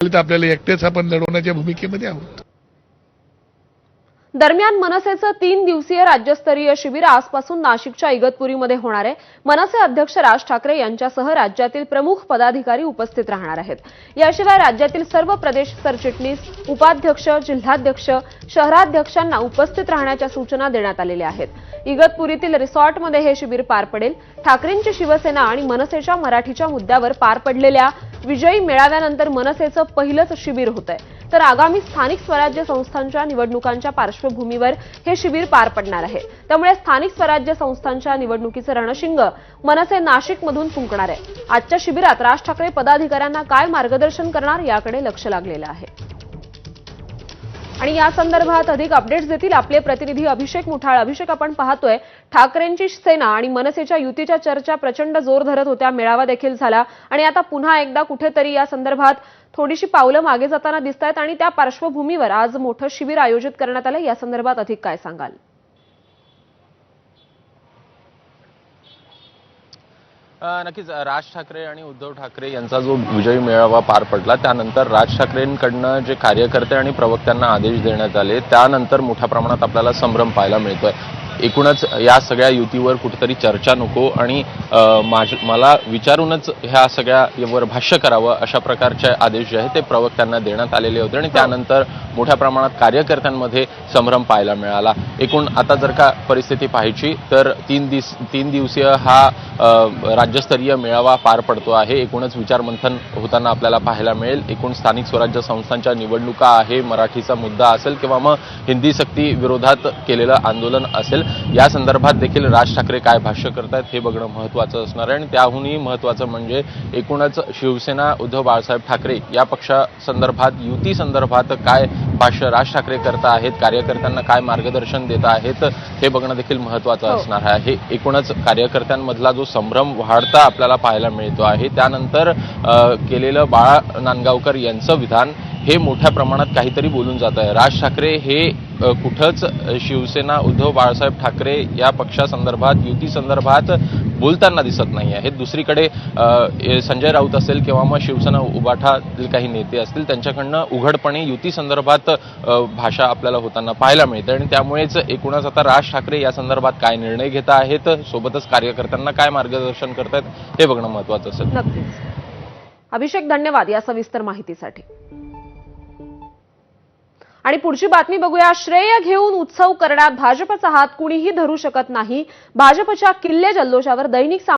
आपल्याला एकटेच आपण लढवण्याच्या भूमिकेमध्ये आहोत. दरम्यान मनसेचं तीन दिवसीय राज्यस्तरीय शिबिर आजपासून नाशिकच्या इगतपुरीमध्ये होणार आहे. मनसे अध्यक्ष राज ठाकरे यांच्यासह राज्यातील प्रमुख पदाधिकारी उपस्थित राहणार आहेत. याशिवाय राज्यातील सर्व प्रदेश सरचिटणीस उपाध्यक्ष जिल्हाध्यक्ष शहराध्यक्षांना उपस्थित राहण्याच्या सूचना देण्यात आलेल्या आहेत. इगतपुरीतील रिसॉर्टमध्ये हे शिबिर पार पडेल. ठाकरेंची शिवसेना आणि मनसेच्या मराठीच्या मुद्द्यावर पार पडलेल्या विजयी मेळाव्यानंतर मनसेचं पहिलंच शिबिर होत आहे तर आगामी स्थानिक स्वराज्य संस्थांच्या निवडणुकांच्या पार्श्वभूमीवर हे शिबिर पार पडणार आहे. त्यामुळे स्थानिक स्वराज्य संस्थांच्या निवडणुकीचं रणशिंग मनसे नाशिकमधून फुंकणार आहे. आजच्या शिबिरात राज ठाकरे पदाधिकाऱ्यांना काय मार्गदर्शन करणार याकडे लक्ष लागलेलं आहे. आणि या संदर्भात अधिक अपडेट्स देतील आपले प्रतिनिधी अभिषेक मुठाळ. अभिषेक आपण पाहतोय ठाकरेंची सेना आणि मनसेच्या युतीच्या चर्चा प्रचंड जोर धरत होत्या. मेळावा देखील झाला. आणि आता पुन्हा एकदा कुठेतरी या संदर्भात थोडीशी पावलं मागे जाताना दिसत आहेत आणि त्या पार्श्वभूमीवर आज मोठं शिबिर आयोजित करण्यात आलं. या संदर्भात अधिक काय सांगाल? नक्कीच राज ठाकरे आणि उद्धव ठाकरे यांचा जो विजयी मेळावा पार पडला त्यानंतर राज ठाकरेंकडनं जे कार्यकर्ते आणि प्रवक्त्यांना आदेश देण्यात आले त्यानंतर मोठ्या प्रमाणात आपल्याला संभ्रम पाहायला मिळतोय. एकूणच या सगळ्या युतीवर कुठेतरी चर्चा नको आणि माझ- मला विचारूनच ह्या सगळ्यावर भाष्य करावं अशा प्रकारचे आदेश जे आहेत ते प्रवक्त्यांना देण्यात आलेले होते आणि त्यानंतर मोठ्या प्रमाणात कार्यकर्त्यांमध्ये संभ्रम पाहायला मिळाला. एकूण आता जर का परिस्थिती पाहायची तर तीन दिस तीन दिवसीय हा राज्यस्तरीय मेळावा पार पडतो आहे. एकूणच विचारमंथन होताना आपल्याला पाहायला मिळेल. एकूण स्थानिक स्वराज्य संस्थांच्या निवडणुका आहे मराठीचा मुद्दा असेल किंवा मग हिंदी सक्ती विरोधात केलेलं आंदोलन असेल या संदर्भात देखील राज ठाकरे काय भाष्य करतायत हे बघणं महत्त्वाचं असणार आहे. आणि त्याहूनही महत्त्वाचं म्हणजे एकूणच शिवसेना उद्धव बाळासाहेब ठाकरे या पक्षासंदर्भात युती संदर्भात काय भाष्य राज ठाकरे करत आहेत कार्यकर्त्यांना काय मार्गदर्शन देत आहेत हे बघणं देखील महत्त्वाचं हो. असणार आहे. एकूणच कार्यकर्त्यांमधला जो संभ्रम वाढता आपल्याला पाहायला मिळतो आहे त्यानंतर केलेलं बाळा नांदगावकर यांचं विधान हे मोठ्या प्रमाणात काहीतरी बोलून जात आहे. राज ठाकरे हे कुठंच शिवसेना उद्धव बाळासाहेब ठाकरे या पक्षासंदर्भात युती संदर्भात बोलताना दिसत नाही आहेत दुसरीकडे संजय राऊत असेल किंवा मग शिवसेना उबाठातील काही नेते असतील त्यांच्याकडनं उघडपणे युती संदर्भात भाषा आपल्याला होताना पाहायला मिळते आणि त्यामुळेच एकूणच आता राज ठाकरे या संदर्भात काय निर्णय घेत आहेत सोबतच कार्यकर्त्यांना काय मार्गदर्शन करतायत हे बघणं महत्वाचं असेल. नक्कीच. अभिषेक धन्यवाद या सविस्तर माहितीसाठी. आणि पुढची बातमी बघूया. श्रेय घेऊन उत्सव करण्यात भाजपचा हात कुणीही धरू शकत नाही. भाजपच्या किल्ले जल्लोषावर दैनिक